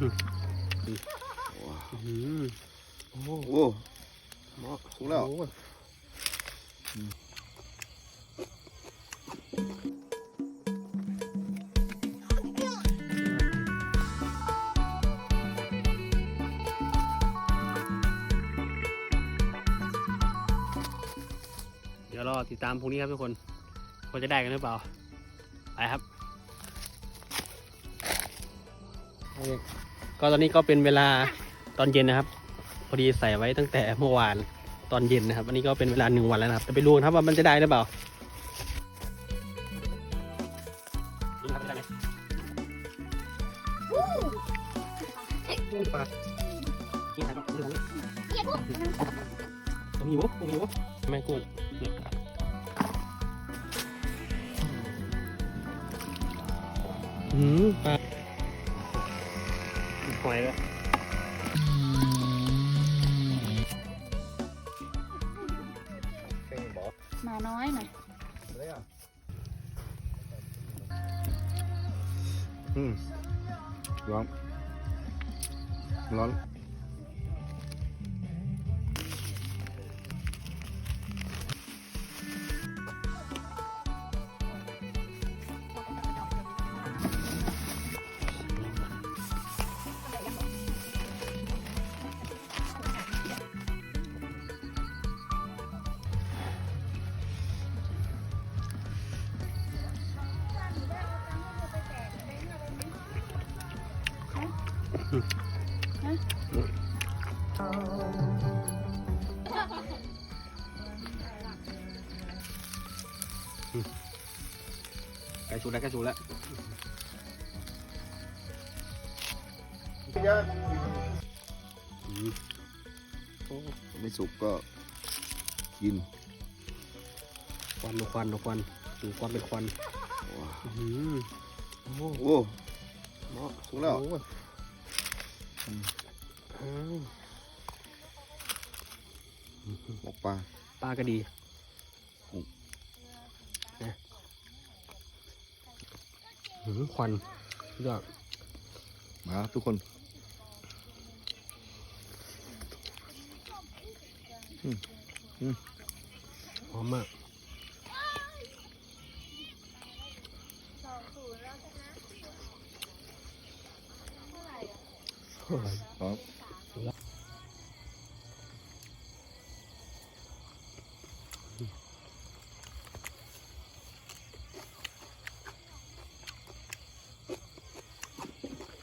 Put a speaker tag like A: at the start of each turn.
A: อืมโอ้โห
B: โอ้
A: เหมาะ
B: สุกแล้ว
A: โอ้โหเดี๋ยวรอติดตามพรุ่งนี้ครับทุกคนว่าจะได้กันหรือเปล่า ไปครับโอเค ก็ตอนนี้ก็เป็นเวลาตอนเย็นนะครับ พอดีใส่ไว้ตั้งแต่เมื่อวานตอนเย็นนะครับอันนี้ก็เป็นเวลาหนึ่งวันแล้วนะครับจะไปดูกันครับว่ามันจะได้หรือเปล่าดูนะครับจะได้ไหมปลานี่ครับดูนะตรงนี้วะตรงนี้วะแม่กุ้งอืมปลา หอยแล้ว
C: หมา
A: ใกล้สุดแล้วใกล้สุดแล้ว
B: ไม่สุกก็กิน
A: ควันดูควันดูควันดูควันเป็นควัน
B: ว้าว
A: อืมโอ้โห
B: โอ้
A: เหมาะ
B: สุกแล้ว
A: โอ้ยอืม
B: หมกปลา
A: ปลาก็ดี
B: อืม
A: นะอืมควันสุดยอด
B: มาทุกคน
A: หอมมาก
B: 后来，好，